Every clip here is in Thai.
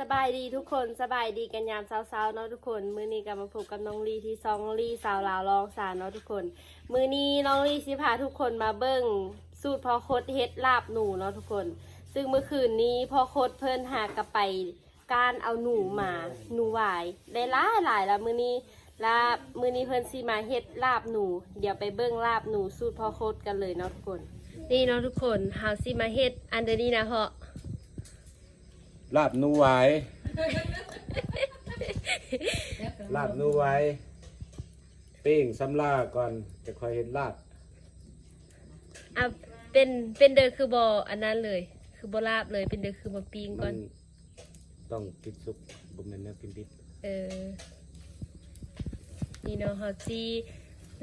สบายดีทุกคนสบายดีกันยามเช้าๆเนาะทุกคน มื้อนี้ก็มาพบกับน้องลีที่ซองลีสาวลาวลองสารเนาะทุกคน มื้อนี้น้องลีสิพาทุกคนมาเบิ้งสูตรพอคดเฮ็ดลาบหนูเนาะทุกคน ซึ่งเมื่อคืนนี้พอคดเพิ่นหากระไปการเอาหนูมาหนูหวายได้หลายหลายแล้วมื้อนี้ลาบมื้อนี้เพิ่นสิมาเฮ็ดลาบหนู เดี๋ยวไปเบิ้งลาบหนูสูตรพอคดกันเลยเนาะทุกคน นี่เนาะทุกคนเฮาสิมาเฮ็ดอันเดอร์นี้นะเพาะ ลาบนูไว้ลาบนูไว้ปิ้งสำลาก่อนจะคอยเห็นลาบอะเป็นเป็นเดอคือบออันนั้นเลย คือบอลาบเลยเป็นเดอคือบอปีงก่มัอน นต้องกินซุปบุมเนเนื้อกินดิบเออ นี่เนาะเฮาสิ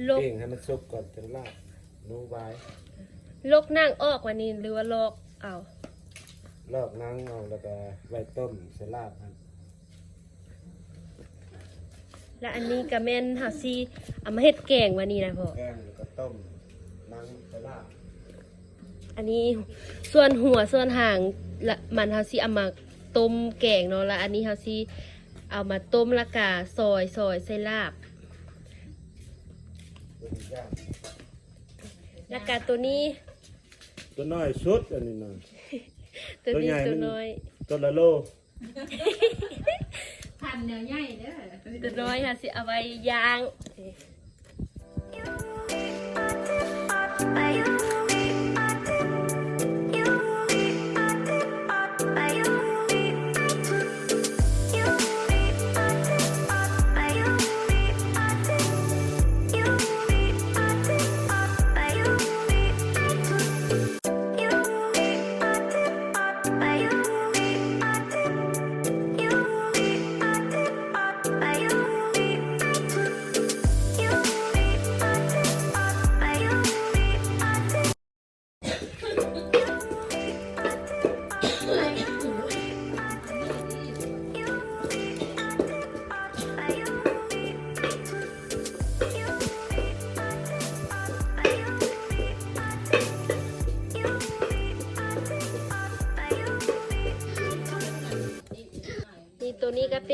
ลกปิ้งให้มันซุปก่อนจังลาบนูไว้ลกนั่งออกวันนี้หรือว่าลอกเอา ลอกนังเอาแล้วก็ไว้ต้มใส่ลาบครับและอันนี้ก็แม่นเฮาสิเอามาเฮ็ดแกงวันนี้นะพ่อ แกงแล้วก็ต้มนังใส่ลาบอันนี้ส่วนหัวส่วนหางละมันเฮาสิเอามาต้มแกงเนาะแล้วอันนี้เฮาสิเอามาต้มและกาซอยซอยใส่ลาบตัวนี้ย่างแล้วกาตัวนี้ตัวน้อยสุดอันนี้น่ะ ตัวนี้ตัวใหญ่ตัวมันน้อยตัวละโลพันเนื้อใหญ่เด้อตัวน้อยค่ะสิเอาไว้ย่าง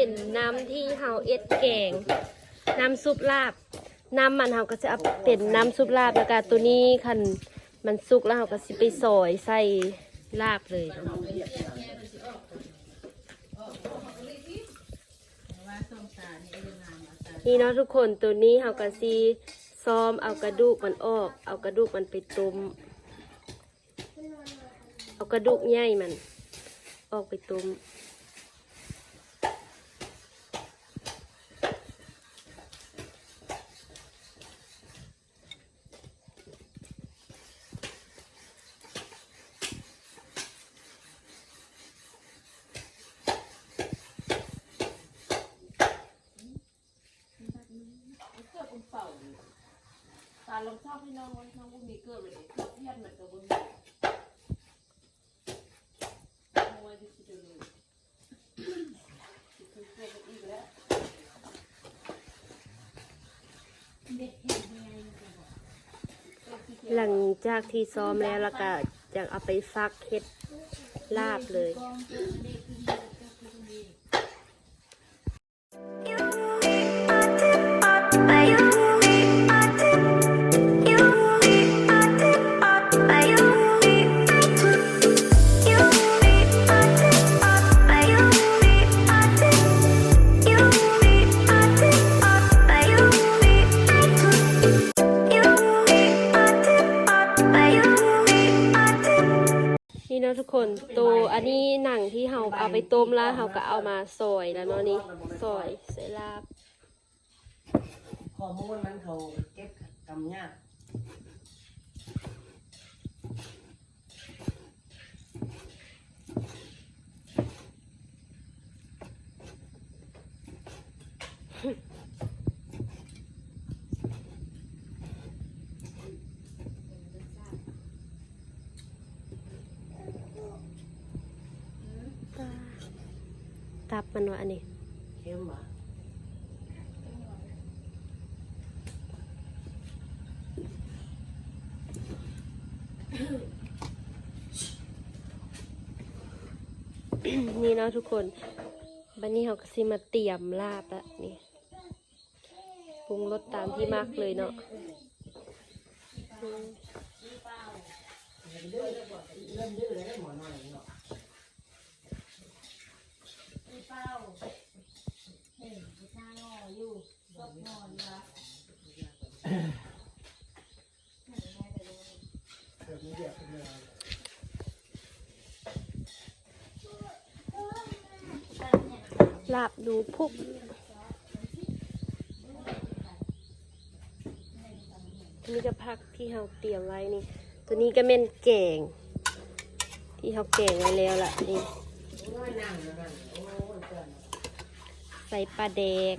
เป็นน้ำที่เฮาเอ็ดแกง น้ำซุปลาบ น้ำมันเฮาก็จะเอาเป็นน้ำซุปลาบแล้วก็ตัวนี้คันมันสุกแล้วเฮาก็สิไปซอยใส่ลาบเลย นี่เนาะทุกคนตัวนี้เฮาก็สิซ้อมเอากระดูกมันออก เอากระดูกมันไปต้มเอากระดูกใหญ่มัน ออกไปต้ม ตาลงชอบพี่น้องไว้น้องบุญมีเกิดเลยเกิดเพี้ยนเหมือนกับบุญมวยที่สุดเลยคือเกิดอีกแล้วหลังจากที่ซ้อมแล้วแล้วก็จะเอาไปฟักเฮ็ดลาบเลย เราเอาไปต้มแล้วเราก็เอามาซอยแล้วเนาะนี่ซอยใส่ลาบข้อมูลมันเขาเก็บกำยาก ตับมันว่าอันนี้เข้มอะนี่เนาะทุกคน บันนี้เขาก็สิมาเตรียมลาบละนี่ ปรุงรสตามที่มักเลยเนาะอืมเริ่มดื้อแล้วได้หมอหน่อยเนาะ เป้าเห็นผู้ชายง อยู่รบนอนละเดี๋ยวนี้เดียวเป็นเวลาลาบดูพุกนนี้ก็พักที่เราเตรียมไว้นี่ ตัวนี้ก็เป็นแกง ที่เขาแกงไว้แล้วล่ะนี่ ใส่ปลาแดก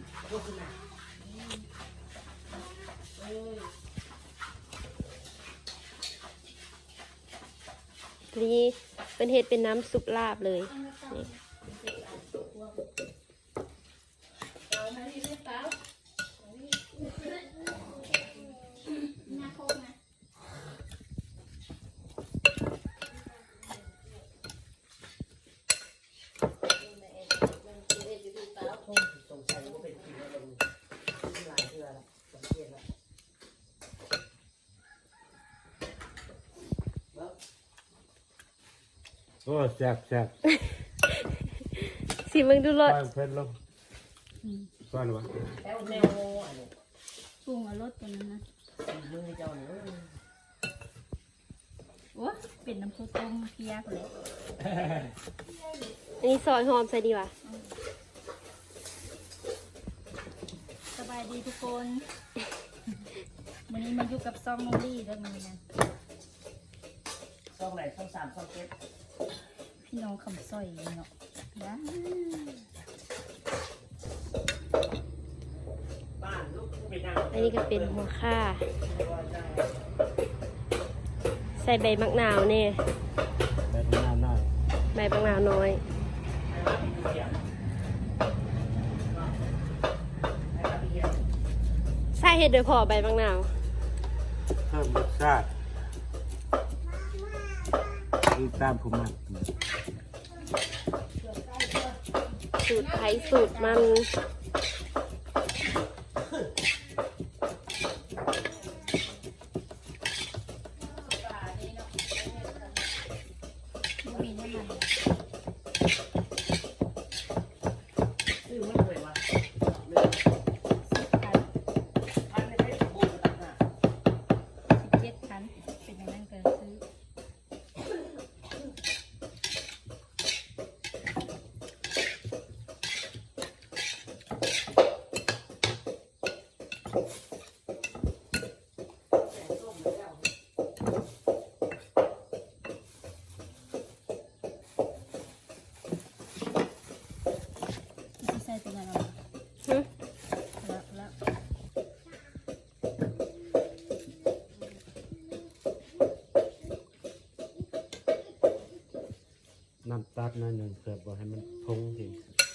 นี่เป็นเห็ดเป็นน้ำซุปลาบเลยนี่ เอามาที่เป้า โอ้ยสงสัยว่าเป็นกินอะไรหลายเดือนละสังเกตละแล้ว โอ้แซ่บแซ่บสิมึงดูรสก้อนเพิ่นลงก้อนวะแอลแนวอันนี้ปรุงเอารสตัวนั้นนะมือเจ้าเนี่ยโอ้เป็นน้ำข้าวต้มเพียกเลยอันนี้ซอยหอมใส่ดีว่ะสบายดีทุกคนวันนี้มาอยู่กับซองน้องลี่เด้อมันนะช่องไหนช่องสามช่องเจ็ด พี่น้องคำสร้อยเนาะว้าบ้านลูกไปนั่งอันนี้ก็เป็นหัวข่า ใส่ใบมะนาวเนี่ยแบบน้ำน้อยใบมะนาวน้อยใส่เห็ดโดยพอใบมะนาว เพิ่มรสชาติอีกตามผู้มัน สูตรไทยสูตรมัน ดหนั่นหนึ่งเสิร์ฟบอกให้มันพงที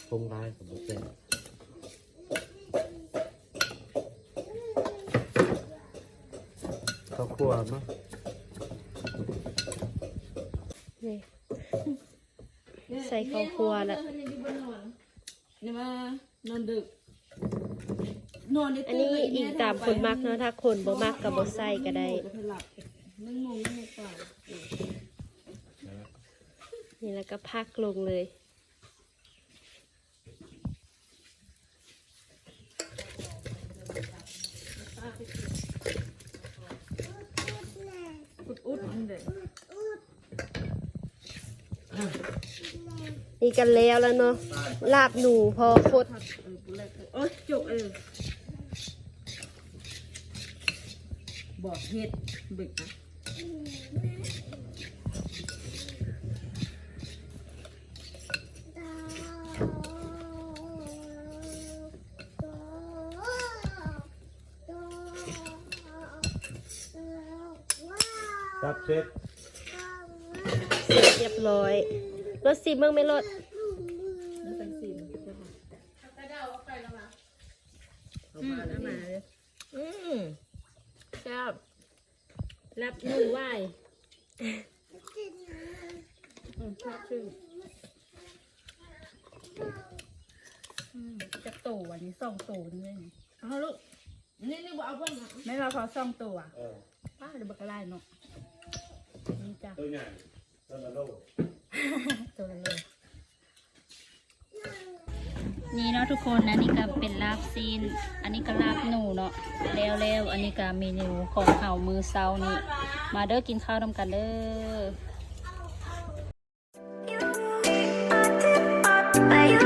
พงร้ายกับบุเซ่ข้าวคั่วมั้งนี่ใส่ข้าวคั่วแล้วนี่มานอนดึกนอนอันนี้อีกตามคนมักเนาะถ้าคนบ่มักกับบ่ใส่ก็ได้ นึ่งโมงนึ่งโมงก่อน นี่แล้วก็พักลงเลย อุดอุดมันเด็ดนี่กันแล้วแล้วเนาะลาบหนูพอคดเออปุเล็กเอ้ยจุกเออบอกเห็ดบึกนะ ซับเซ็ตเสร็จเรียบร้อยรถสีเมืองไม่รถนี่เป็นสีมันจะบอกอืมเอามาเลยอืมแซ่บรับหนึ่งไหวอืมชอบชื่อนี่สองตัวนี่เลยเอาลูกนี่นี่บอกเอาเพื่อนมาไม่เราพอสองตัวเออป้าเดี๋ยวบักกะไลเนาะนี่จ้ะ ตัวใหญ่ตัวโลตัวโลนี่เนาะทุกคนนะนี่ก็เป็นลาบซีน อันนี้ก็ลาบหนูเนาะแล้วๆอันนี้ก็เมนูของเห่ามือเซานี่มาเด้อกินข้าวนำกันเด้อ